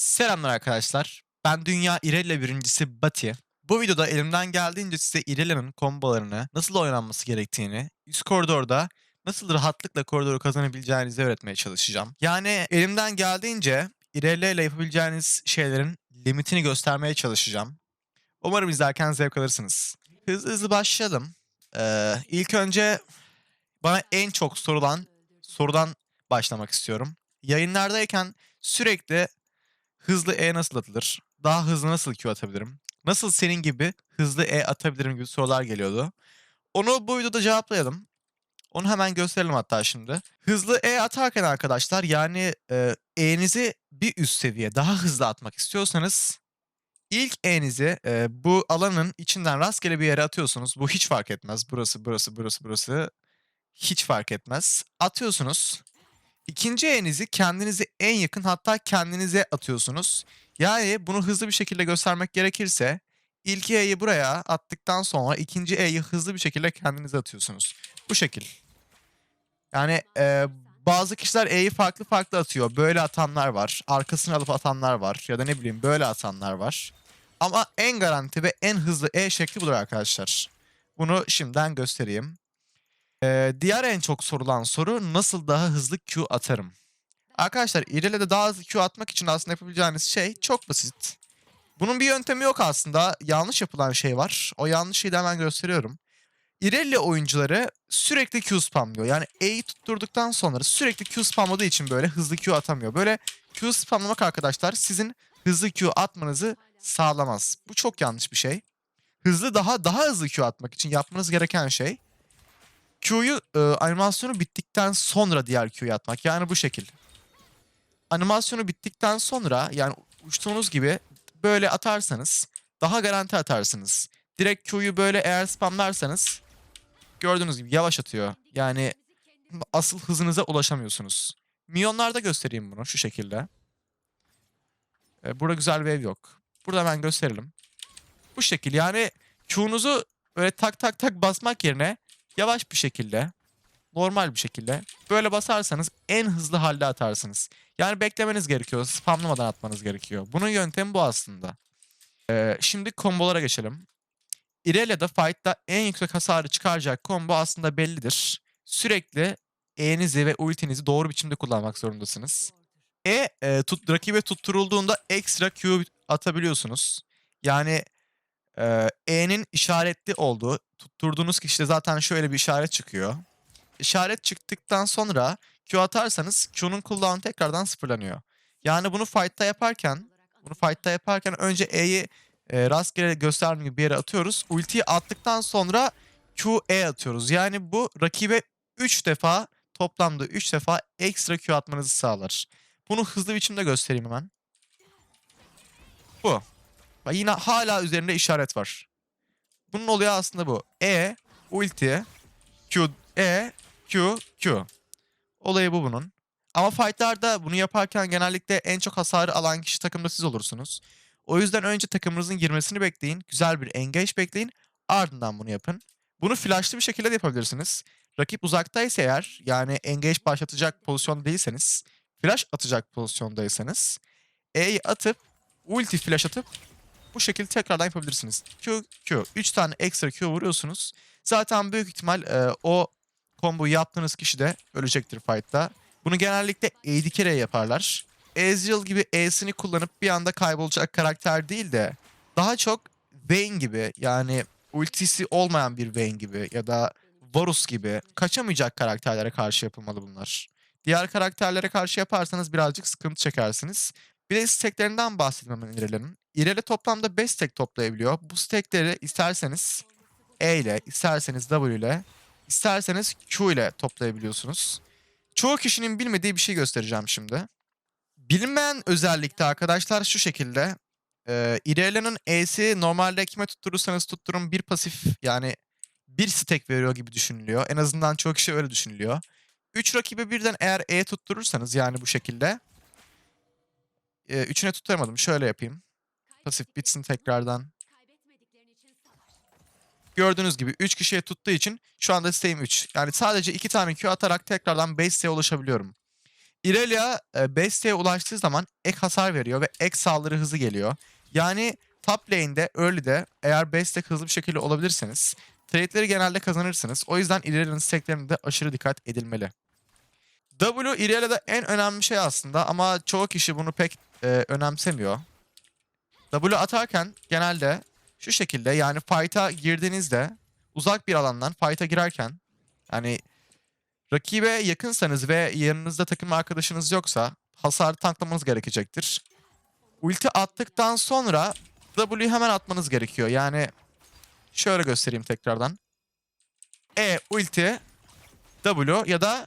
Selamlar arkadaşlar. Ben Dünya İrella birincisi Bati. Bu videoda elimden geldiğince size Irella'nın kombolarını nasıl oynanması gerektiğini, üst koridorda nasıl rahatlıkla koridoru kazanabileceğinizi öğretmeye çalışacağım. Yani elimden geldiğince Irella ile yapabileceğiniz şeylerin limitini göstermeye çalışacağım. Umarım izlerken zevk alırsınız. Hızlı hızlı başlayalım. Ee, ilk önce bana en çok sorulan sorudan başlamak istiyorum. Yayınlardayken sürekli hızlı E nasıl atılır? Daha hızlı nasıl Q atabilirim? Nasıl senin gibi hızlı E atabilirim gibi sorular geliyordu. Onu bu videoda cevaplayalım. Onu hemen gösterelim hatta şimdi. Hızlı E atarken arkadaşlar yani e, E'nizi bir üst seviye daha hızlı atmak istiyorsanız ilk E'nizi e, bu alanın içinden rastgele bir yere atıyorsunuz. Bu hiç fark etmez. Burası, burası, burası, burası. Hiç fark etmez. Atıyorsunuz. İkinci E'nizi kendinize en yakın hatta kendinize atıyorsunuz. Yani bunu hızlı bir şekilde göstermek gerekirse ilk E'yi buraya attıktan sonra ikinci E'yi hızlı bir şekilde kendinize atıyorsunuz. Bu şekil. Yani e, bazı kişiler E'yi farklı farklı atıyor. Böyle atanlar var. Arkasını alıp atanlar var. Ya da ne bileyim böyle atanlar var. Ama en garanti ve en hızlı E şekli budur arkadaşlar. Bunu şimdiden göstereyim. Ee, diğer en çok sorulan soru nasıl daha hızlı Q atarım? Arkadaşlar İrelia'da daha hızlı Q atmak için aslında yapabileceğiniz şey çok basit. Bunun bir yöntemi yok aslında. Yanlış yapılan şey var. O yanlış şeyi de hemen gösteriyorum. Irelia oyuncuları sürekli Q spamlıyor. Yani E'yi tutturduktan sonra sürekli Q spamladığı için böyle hızlı Q atamıyor. Böyle Q spamlamak arkadaşlar sizin hızlı Q atmanızı sağlamaz. Bu çok yanlış bir şey. Hızlı daha daha hızlı Q atmak için yapmanız gereken şey Q'yu e, animasyonu bittikten sonra diğer Q'yu atmak. Yani bu şekil. Animasyonu bittikten sonra yani uçtuğunuz gibi böyle atarsanız daha garanti atarsınız. Direkt Q'yu böyle eğer spamlarsanız gördüğünüz gibi yavaş atıyor. Yani asıl hızınıza ulaşamıyorsunuz. Milyonlarda göstereyim bunu şu şekilde. E, burada güzel bir ev yok. Burada hemen gösterelim. Bu şekil yani Q'nuzu böyle tak tak tak basmak yerine yavaş bir şekilde, normal bir şekilde böyle basarsanız en hızlı halde atarsınız. Yani beklemeniz gerekiyor. Spamlamadan atmanız gerekiyor. Bunun yöntemi bu aslında. Ee, şimdi kombolara geçelim. Irelia'da fight'ta en yüksek hasarı çıkaracak combo aslında bellidir. Sürekli E'nizi ve ultinizi doğru biçimde kullanmak zorundasınız. E, e tut, rakibe tutturulduğunda ekstra Q atabiliyorsunuz. Yani E'nin işaretli olduğu, tutturduğunuz kişide zaten şöyle bir işaret çıkıyor. İşaret çıktıktan sonra Q atarsanız Q'nun cooldown'u tekrardan sıfırlanıyor. Yani bunu fight'ta yaparken, bunu fight'ta yaparken önce E'yi e, rastgele gösterdiğim gibi bir yere atıyoruz. Ultiyi attıktan sonra Q, E atıyoruz. Yani bu rakibe 3 defa, toplamda 3 defa ekstra Q atmanızı sağlar. Bunu hızlı biçimde göstereyim hemen. Bu. Bak yine hala üzerinde işaret var. Bunun oluyor aslında bu. E, ulti, Q, E, Q, Q. Olayı bu bunun. Ama fightlarda bunu yaparken genellikle en çok hasarı alan kişi takımda siz olursunuz. O yüzden önce takımınızın girmesini bekleyin. Güzel bir engage bekleyin. Ardından bunu yapın. Bunu flashlı bir şekilde de yapabilirsiniz. Rakip uzaktaysa eğer yani engage başlatacak pozisyonda değilseniz, flash atacak pozisyondaysanız E'yi atıp ulti flash atıp bu şekilde tekrardan yapabilirsiniz. Q, Q. 3 tane ekstra Q vuruyorsunuz. Zaten büyük ihtimal e, o komboyu yaptığınız kişi de ölecektir fight'ta. Bunu genellikle AD carry yaparlar. Ezreal gibi E'sini kullanıp bir anda kaybolacak karakter değil de daha çok Vayne gibi yani ultisi olmayan bir Vayne gibi ya da Varus gibi kaçamayacak karakterlere karşı yapılmalı bunlar. Diğer karakterlere karşı yaparsanız birazcık sıkıntı çekersiniz. Bir de stacklerinden bahsedeyim hemen İrelia'nın. İreli toplamda 5 stack toplayabiliyor. Bu stackleri isterseniz E ile, isterseniz W ile, isterseniz Q ile toplayabiliyorsunuz. Çoğu kişinin bilmediği bir şey göstereceğim şimdi. Bilinmeyen özellikte arkadaşlar şu şekilde. Ee, İrelia'nın E'si normalde kime tutturursanız tutturun bir pasif yani bir stack veriyor gibi düşünülüyor. En azından çoğu kişi öyle düşünülüyor. 3 rakibe birden eğer E tutturursanız yani bu şekilde e, üçüne tutturamadım. Şöyle yapayım. Pasif bitsin tekrardan. Gördüğünüz gibi 3 kişiye tuttuğu için şu anda isteğim 3. Yani sadece 2 tane Q atarak tekrardan 5 ulaşabiliyorum. Irelia e, Bestia'ya ulaştığı zaman ek hasar veriyor ve ek saldırı hızı geliyor. Yani top lane'de, early'de eğer Bestia hızlı bir şekilde olabilirseniz trade'leri genelde kazanırsınız. O yüzden Irelia'nın steklerine de aşırı dikkat edilmeli. W Irelia'da en önemli şey aslında ama çoğu kişi bunu pek e, önemsemiyor. W atarken genelde şu şekilde yani fight'a girdiğinizde uzak bir alandan fight'a girerken yani rakibe yakınsanız ve yanınızda takım arkadaşınız yoksa hasar tanklamanız gerekecektir. Ulti attıktan sonra W'yu hemen atmanız gerekiyor. Yani şöyle göstereyim tekrardan. E ulti W ya da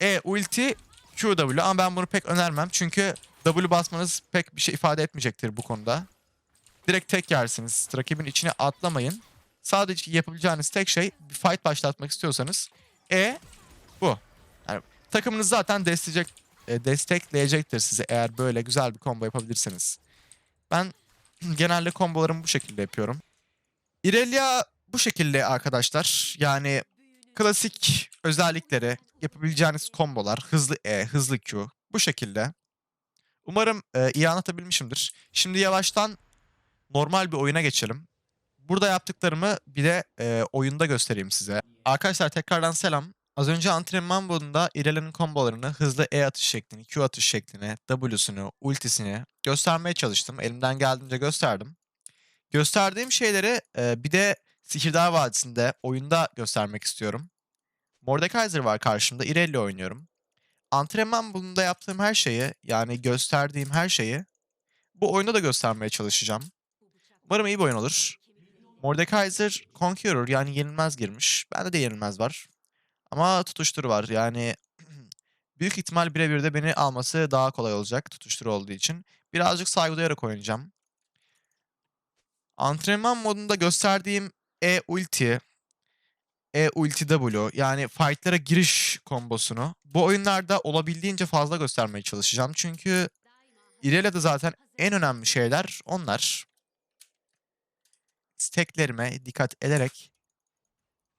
E ulti QW ama ben bunu pek önermem. Çünkü W basmanız pek bir şey ifade etmeyecektir bu konuda. Direkt tek yersiniz. Rakibin içine atlamayın. Sadece yapabileceğiniz tek şey bir fight başlatmak istiyorsanız E bu. Yani takımınız zaten destekleyecek, destekleyecektir sizi eğer böyle güzel bir combo yapabilirseniz. Ben genelde kombolarımı bu şekilde yapıyorum. Irelia bu şekilde arkadaşlar. Yani klasik özellikleri, yapabileceğiniz kombolar, hızlı E, hızlı Q bu şekilde. Umarım e, iyi anlatabilmişimdir. Şimdi yavaştan normal bir oyuna geçelim. Burada yaptıklarımı bir de e, oyunda göstereyim size. Arkadaşlar tekrardan selam. Az önce antrenman modunda Irelia'nın kombolarını, hızlı E atış şeklini, Q atış şeklini, W'sunu, ultisini göstermeye çalıştım. Elimden geldiğince gösterdim. Gösterdiğim şeyleri e, bir de Sihirdar Vadisi'nde oyunda göstermek istiyorum. Mordekaiser var karşımda. Irelia oynuyorum. Antrenman modunda yaptığım her şeyi yani gösterdiğim her şeyi bu oyunda da göstermeye çalışacağım. Umarım iyi bir oyun olur. Mordekaiser Conqueror yani yenilmez girmiş. Bende de yenilmez var. Ama tutuştur var. Yani büyük ihtimal birebir de beni alması daha kolay olacak tutuştur olduğu için. Birazcık saygı duyarak oynayacağım. Antrenman modunda gösterdiğim E ulti, E ulti W yani fight'lara giriş kombosunu bu oyunlarda olabildiğince fazla göstermeye çalışacağım. Çünkü Irelia'da zaten en önemli şeyler onlar. Steklerime dikkat ederek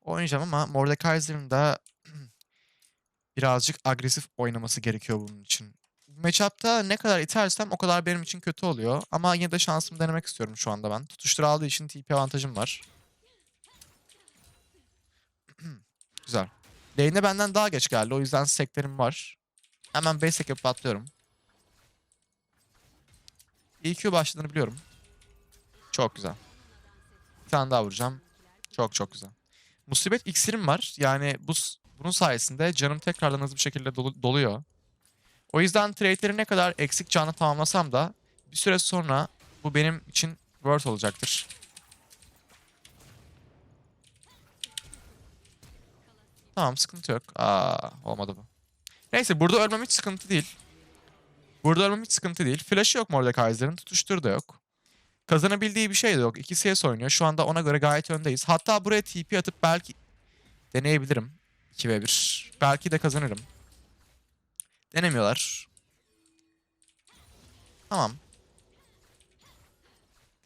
oynayacağım ama Mordekaiser'ın da birazcık agresif oynaması gerekiyor bunun için. Matchup'ta ne kadar itersem o kadar benim için kötü oluyor. Ama yine de şansımı denemek istiyorum şu anda ben. Tutuştur aldığı için TP avantajım var. Güzel. Lane'e benden daha geç geldi. O yüzden steklerim var. Hemen basic yapıp atlıyorum. EQ başladığını biliyorum. Çok güzel. Bir tane daha vuracağım. Çok çok güzel. Musibet iksirim var. Yani bu bunun sayesinde canım tekrardan hızlı bir şekilde dolu- doluyor. O yüzden trade'leri ne kadar eksik canlı tamamlasam da bir süre sonra bu benim için worth olacaktır. Tamam sıkıntı yok. Aa olmadı bu. Neyse burada ölmem hiç sıkıntı değil. Burada ölmem hiç sıkıntı değil. Flash'ı yok Mordekaiser'ın. Tutuştur da yok. Kazanabildiği bir şey de yok. 2 CS oynuyor. Şu anda ona göre gayet öndeyiz. Hatta buraya TP atıp belki deneyebilirim. 2v1. Belki de kazanırım. Denemiyorlar. Tamam.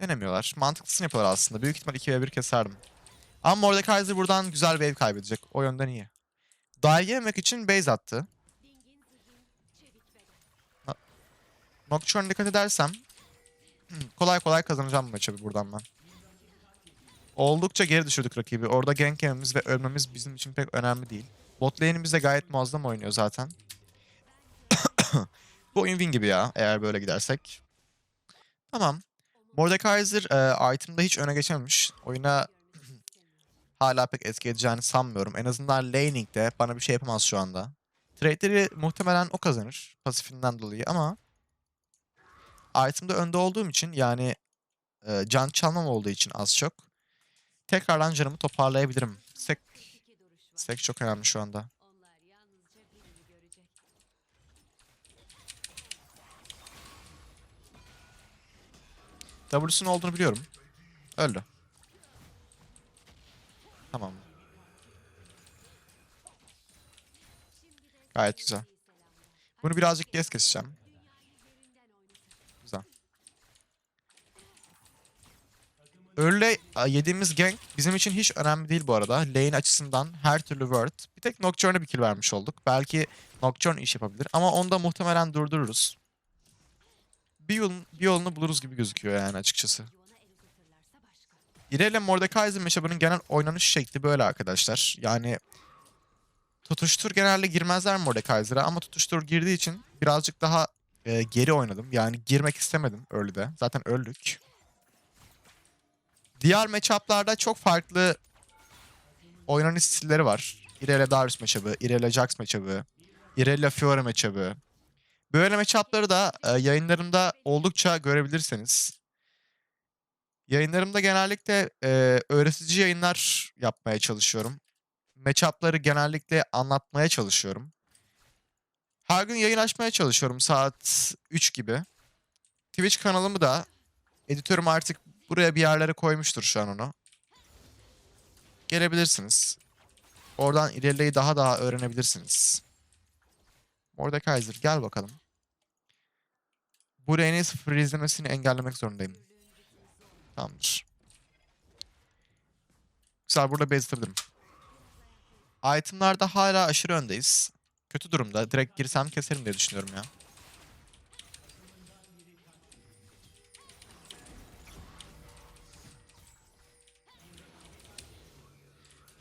Denemiyorlar. Mantıklısını yapıyorlar aslında. Büyük ihtimal 2v1 keserdim. Ama Mordekaiser buradan güzel wave kaybedecek. O yönden iyi. Dive yememek için base attı. No- Nocturne'a dikkat edersem kolay kolay kazanacağım bu maçı buradan ben. Oldukça geri düşürdük rakibi. Orada gank yememiz ve ölmemiz bizim için pek önemli değil. Bot lane'imiz de gayet muazzam oynuyor zaten. Bu oyun win gibi ya eğer böyle gidersek. Tamam. Mordekaiser e, item'da hiç öne geçememiş. Oyuna hala pek etki edeceğini sanmıyorum. En azından laning'de bana bir şey yapamaz şu anda. Trade'leri muhtemelen o kazanır pasifinden dolayı ama item'da önde olduğum için yani e, can çalmam olduğu için az çok tekrardan canımı toparlayabilirim. Sek, sek çok önemli şu anda. W'sun olduğunu biliyorum. Öldü. Tamam. Gayet güzel. Bunu birazcık geç keseceğim. Güzel. Early yediğimiz gank bizim için hiç önemli değil bu arada. Lane açısından her türlü word. Bir tek Nocturne'a bir kill vermiş olduk. Belki Nocturne iş yapabilir ama onu da muhtemelen durdururuz. Bir, yolun, bir yolunu buluruz gibi gözüküyor yani açıkçası. İrelia Mordekaiser matchup'ının genel oynanış şekli böyle arkadaşlar. Yani tutuştur genelde girmezler Mordekaiser'a ama tutuştur girdiği için birazcık daha e, geri oynadım. Yani girmek istemedim early'de. Zaten öldük. Diğer matchup'larda çok farklı oynanış stilleri var. Irelia Darius matchup'ı, Irelia Jax matchup'ı, Irelia Fiora matchup'ı. Böyle matchup'ları da e, yayınlarımda oldukça görebilirsiniz. Yayınlarımda genellikle e, öğretici yayınlar yapmaya çalışıyorum. Matchup'ları genellikle anlatmaya çalışıyorum. Her gün yayın açmaya çalışıyorum saat 3 gibi. Twitch kanalımı da editörüm artık buraya bir yerlere koymuştur şu an onu. Gelebilirsiniz. Oradan ileriyi daha daha öğrenebilirsiniz. Mordekaiser gel bakalım. Bu lane'in sıfır izlemesini engellemek zorundayım. Tamamdır. Güzel burada bezdirdim. Itemlarda hala aşırı öndeyiz. Kötü durumda. Direkt girsem keserim diye düşünüyorum ya.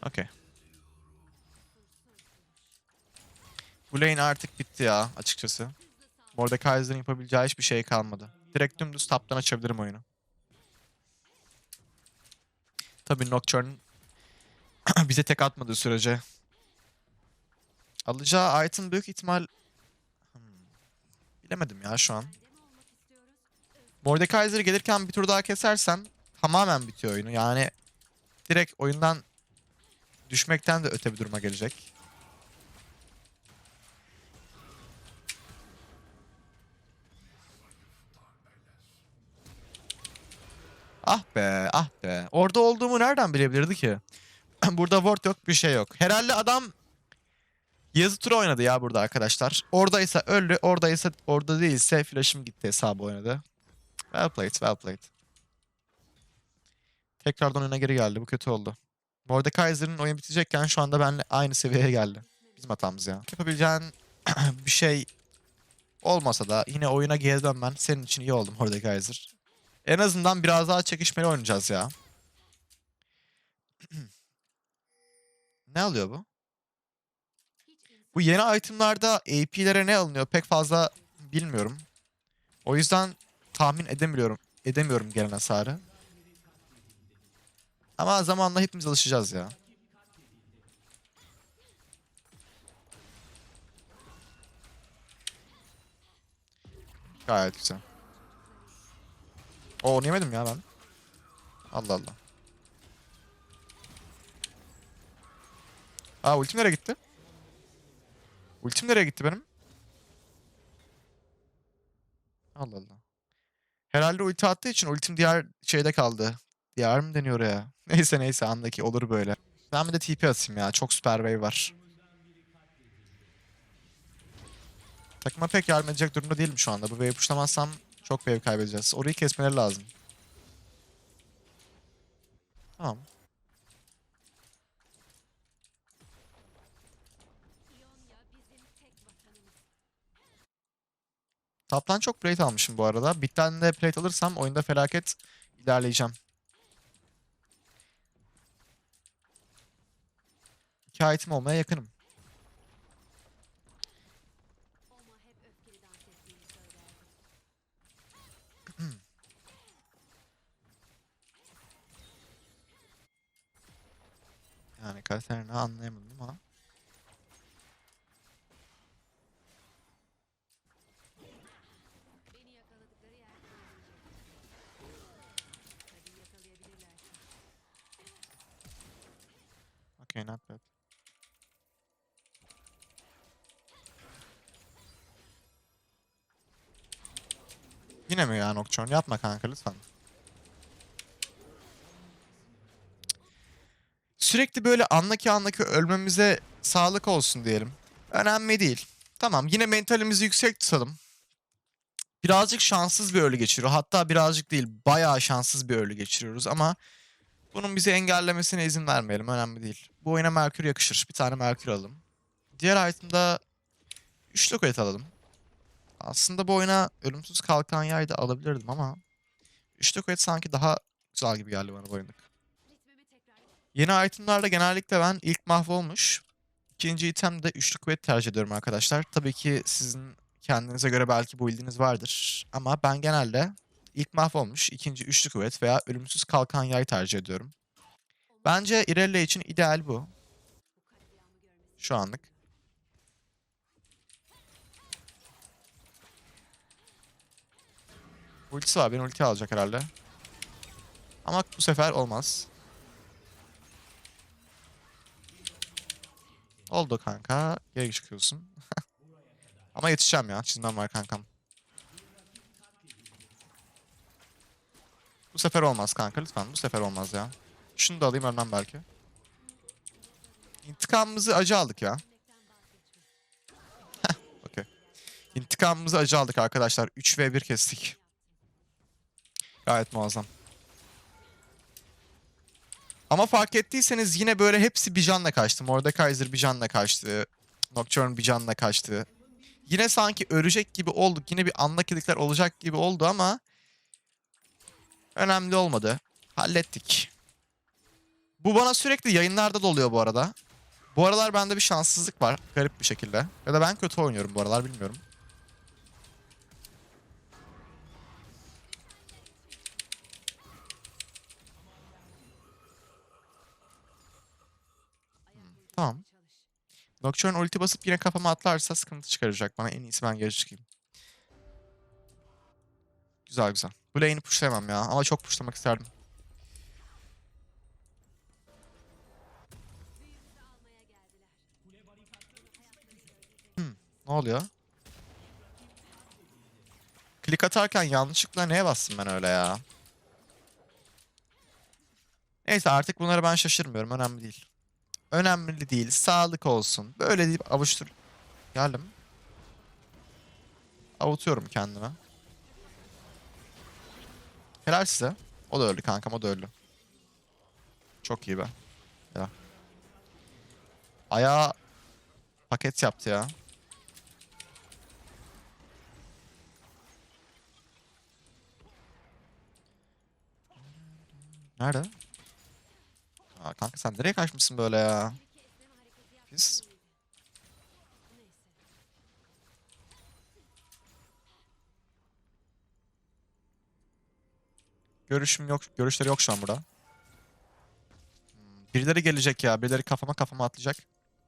Okey. Bu lane artık bitti ya açıkçası. Mordekaiser'ın yapabileceği hiçbir şey kalmadı. Direkt dümdüz taptan açabilirim oyunu. Tabii Nocturne bize tek atmadığı sürece. Alacağı item büyük ihtimal... Hmm, Bilemedim ya şu an. Mordekaiser gelirken bir tur daha kesersem tamamen bitiyor oyunu. Yani direkt oyundan düşmekten de öte bir duruma gelecek. Ah be, ah be. Orada olduğumu nereden bilebilirdi ki? burada ward yok, bir şey yok. Herhalde adam yazı turu oynadı ya burada arkadaşlar. Oradaysa öldü, oradaysa orada değilse flash'ım gitti hesabı oynadı. Well played, well played. Tekrardan oyuna geri geldi. Bu kötü oldu. Mordekaiser'ın oyun bitecekken şu anda benimle aynı seviyeye geldi. Bizim hatamız ya. Yapabileceğin bir şey olmasa da yine oyuna geri dönmen senin için iyi oldu Mordekaiser. En azından biraz daha çekişmeli oynayacağız ya. ne alıyor bu? Bu yeni itemlarda AP'lere ne alınıyor pek fazla bilmiyorum. O yüzden tahmin edemiyorum. Edemiyorum gelen hasarı. Ama zamanla hepimiz alışacağız ya. Gayet güzel. Oo onu yemedim ya ben. Allah Allah. Aa ultim nereye gitti? Ultim nereye gitti benim? Allah Allah. Herhalde ulti attığı için ultim diğer şeyde kaldı. Diğer mi deniyor ya? Neyse neyse andaki olur böyle. Ben bir de TP atayım ya. Çok süper wave var. Takıma pek yardım edecek durumda değilim şu anda. Bu wave pushlamazsam çok wave kaybedeceğiz. Orayı kesmeleri lazım. Tamam. Taptan çok plate almışım bu arada. Bitten de plate alırsam oyunda felaket ilerleyeceğim. İki item olmaya yakınım. Yani anlayamadım ama. Okay, not bad. Yine mi ya Nocturne? Yapma kanka lütfen. Sürekli böyle anlaki anlaki ölmemize sağlık olsun diyelim. Önemli değil. Tamam yine mentalimizi yüksek tutalım. birazcık şanssız bir early geçiriyor. Hatta birazcık değil bayağı şanssız bir early geçiriyoruz ama bunun bizi engellemesine izin vermeyelim. Önemli değil. Bu oyuna Merkür yakışır. Bir tane Merkür alalım. Diğer item'da üçlü kuvvet alalım. Aslında bu oyuna ölümsüz kalkan yay da alabilirdim ama üçlü kuvvet sanki daha güzel gibi geldi bana bu oyundaki. Yeni itemlarda genellikle ben ilk mahvolmuş. İkinci itemde üçlü kuvvet tercih ediyorum arkadaşlar. Tabii ki sizin kendinize göre belki bu bildiğiniz vardır. Ama ben genelde ilk mahvolmuş, ikinci üçlü kuvvet veya ölümsüz kalkan yay tercih ediyorum. Bence Irelia için ideal bu. Şu anlık. Ultisi var. Beni ulti alacak herhalde. Ama bu sefer olmaz. Oldu kanka. Geri çıkıyorsun. Ama yetişeceğim ya. Çizmem var kankam. Bu sefer olmaz kanka lütfen. Bu sefer olmaz ya. Şunu da alayım ölmem belki. İntikamımızı acı aldık ya. Okey. İntikamımızı acı aldık arkadaşlar. 3 ve 1 kestik. Gayet muazzam. Ama fark ettiyseniz yine böyle hepsi bir canla kaçtı. Mordekaiser bir canla kaçtı. Nocturne bir canla kaçtı. Yine sanki ölecek gibi olduk. Yine bir unlucky'likler olacak gibi oldu ama önemli olmadı. Hallettik. Bu bana sürekli yayınlarda da oluyor bu arada. Bu aralar bende bir şanssızlık var garip bir şekilde. Ya da ben kötü oynuyorum bu aralar bilmiyorum. Tamam. Nocturne ulti basıp yine kafama atlarsa sıkıntı çıkaracak bana. En iyisi ben geri çıkayım. Güzel güzel. Bu lane'i pushlayamam ya ama çok pushlamak isterdim. Hmm, ne oluyor? Klik atarken yanlışlıkla neye bastım ben öyle ya? Neyse artık bunlara ben şaşırmıyorum. Önemli değil. Önemli değil. Sağlık olsun. Böyle deyip avuştur. Geldim. Avutuyorum kendime. Helal size. O da öldü kankam o da öldü. Çok iyi be. Ya. Ayağı paket yaptı ya. Nerede? Aa, kanka sen nereye kaçmışsın böyle ya? Biz... Görüşüm yok, görüşleri yok şu an burada. Hmm, Birileri gelecek ya, birileri kafama kafama atlayacak.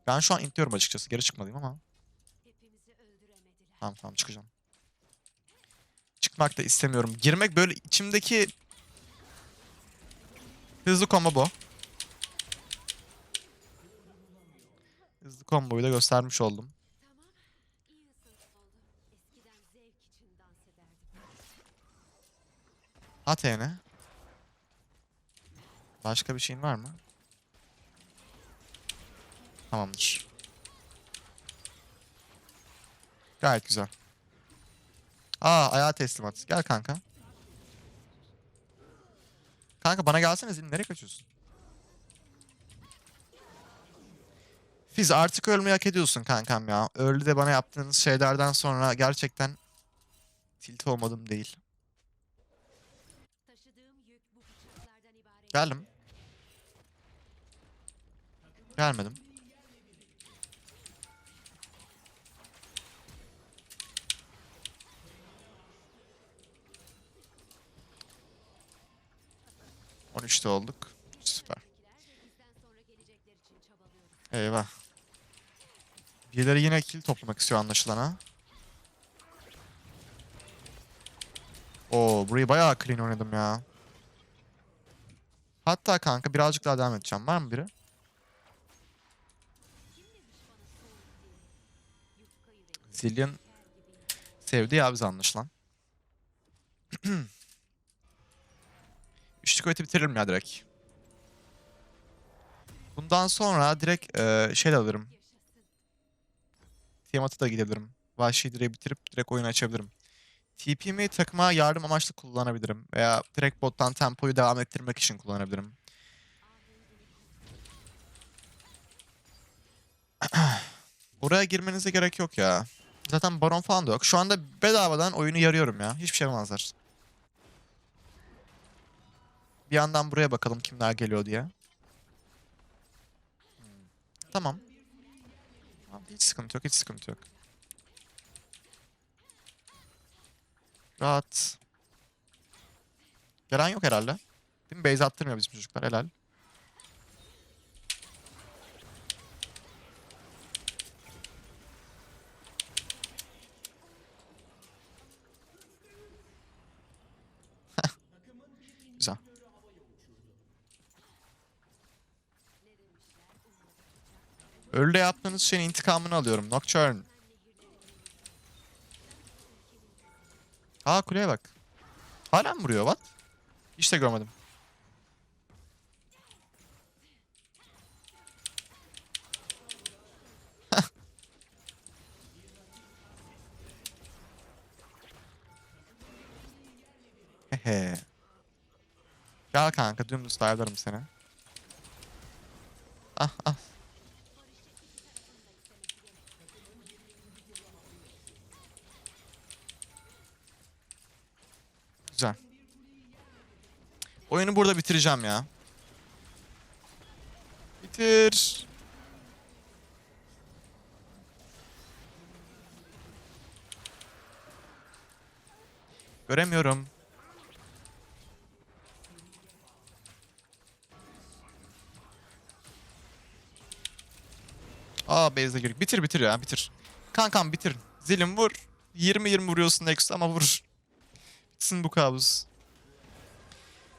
Ben şu an intliyorum açıkçası, geri çıkmalıyım ama. Tamam tamam çıkacağım. Çıkmak da istemiyorum. Girmek böyle içimdeki... Hızlı combo bu. Hızlı komboyu da göstermiş oldum. At yani. Başka bir şeyin var mı? Tamamdır. Gayet güzel. Aa ayağa teslimat. Gel kanka. Kanka bana gelsene Zilin. Nereye kaçıyorsun? Fiz artık ölmeyi hak ediyorsun kankam ya. Early de bana yaptığınız şeylerden sonra gerçekten tilt olmadım değil. Geldim. Gelmedim. On üçte olduk. Süper. Eyvah. Birileri yine kill toplamak istiyor anlaşılan ha. Oo burayı bayağı clean oynadım ya. Hatta kanka birazcık daha devam edeceğim. Var mı biri? Zillion sevdi ya biz anlaşılan. Üçlü kuvveti bitiririm ya direkt. Bundan sonra direkt eee şey alırım. Tiamat'a da gidebilirim. Vahşi direği bitirip direkt oyunu açabilirim. TP'mi takıma yardım amaçlı kullanabilirim. Veya direkt bottan tempoyu devam ettirmek için kullanabilirim. Oraya girmenize gerek yok ya. Zaten baron falan da yok. Şu anda bedavadan oyunu yarıyorum ya. Hiçbir şey yapamazlar. Bir yandan buraya bakalım kimler geliyor diye. Hmm. Tamam. Hiç sıkıntı yok, hiç sıkıntı yok. Rahat. Gelen yok herhalde. Değil mi? Base attırmıyor bizim çocuklar. Helal. Güzel. Öyle yaptığınız şeyin intikamını alıyorum. Nocturne. Aa kuleye bak. Hala mı vuruyor? What? Hiç de görmedim. Hehe. Gel kanka dümdüz dive'larım seni. Ah ah. Güzel. Oyunu burada bitireceğim ya. Bitir. Göremiyorum. Aa base'e girdik. Bitir bitir ya bitir. Kankam bitir. Zilim vur. 20-20 vuruyorsun Next ama vur. Bitsin bu kabus.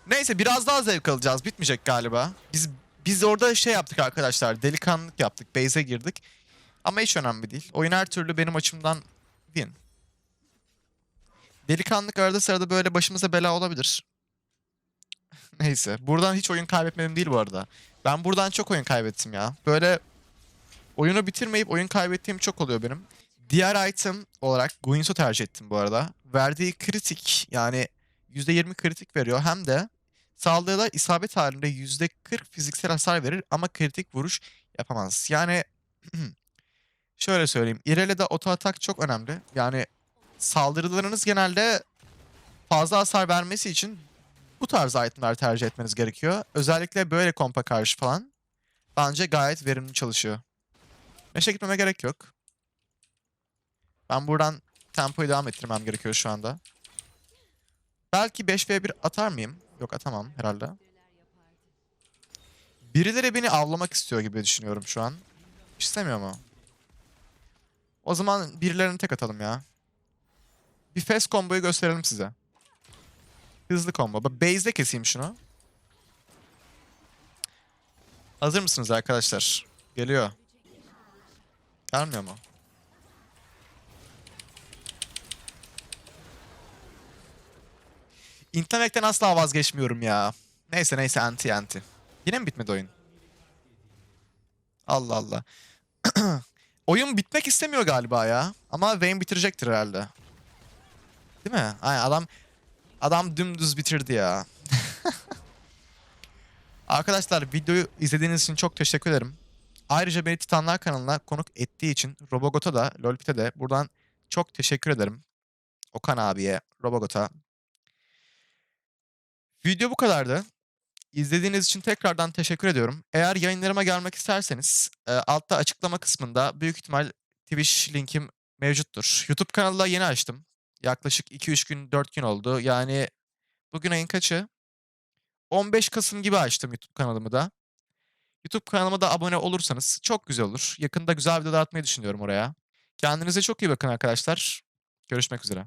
Neyse biraz daha zevk alacağız. Bitmeyecek galiba. Biz biz orada şey yaptık arkadaşlar. Delikanlılık yaptık. Base'e girdik. Ama hiç önemli değil. Oyun her türlü benim açımdan win. Delikanlılık arada sırada böyle başımıza bela olabilir. Neyse. Buradan hiç oyun kaybetmedim değil bu arada. Ben buradan çok oyun kaybettim ya. Böyle oyunu bitirmeyip oyun kaybettiğim çok oluyor benim. Diğer item olarak Guinsoo tercih ettim bu arada. Verdiği kritik yani %20 kritik veriyor. Hem de saldırıda da isabet halinde %40 fiziksel hasar verir ama kritik vuruş yapamaz. Yani şöyle söyleyeyim. Irelia oto atak çok önemli. Yani saldırılarınız genelde fazla hasar vermesi için bu tarz itemler tercih etmeniz gerekiyor. Özellikle böyle kompa karşı falan bence gayet verimli çalışıyor. Meşe gitmeme gerek yok. Ben buradan tempoyu devam ettirmem gerekiyor şu anda. Belki 5v1 atar mıyım? Yok atamam herhalde. Birileri beni avlamak istiyor gibi düşünüyorum şu an. İstemiyor mu? O zaman birilerini tek atalım ya. Bir fast combo'yu gösterelim size. Hızlı combo. Base'de keseyim şunu. Hazır mısınız arkadaşlar? Geliyor. Gelmiyor mu? İnternetten asla vazgeçmiyorum ya. Neyse neyse anti anti. Yine mi bitmedi oyun? Allah Allah. oyun bitmek istemiyor galiba ya. Ama Vayne bitirecektir herhalde. Değil mi? Ay adam adam dümdüz bitirdi ya. Arkadaşlar videoyu izlediğiniz için çok teşekkür ederim. Ayrıca beni Titanlar kanalına konuk ettiği için Robogot'a da Lolpit'e de buradan çok teşekkür ederim. Okan abiye, Robogot'a. Video bu kadardı. İzlediğiniz için tekrardan teşekkür ediyorum. Eğer yayınlarıma gelmek isterseniz e, altta açıklama kısmında büyük ihtimal Twitch linkim mevcuttur. YouTube kanalı da yeni açtım. Yaklaşık 2-3 gün 4 gün oldu. Yani bugün ayın kaçı? 15 Kasım gibi açtım YouTube kanalımı da. YouTube kanalıma da abone olursanız çok güzel olur. Yakında güzel videolar atmayı düşünüyorum oraya. Kendinize çok iyi bakın arkadaşlar. Görüşmek üzere.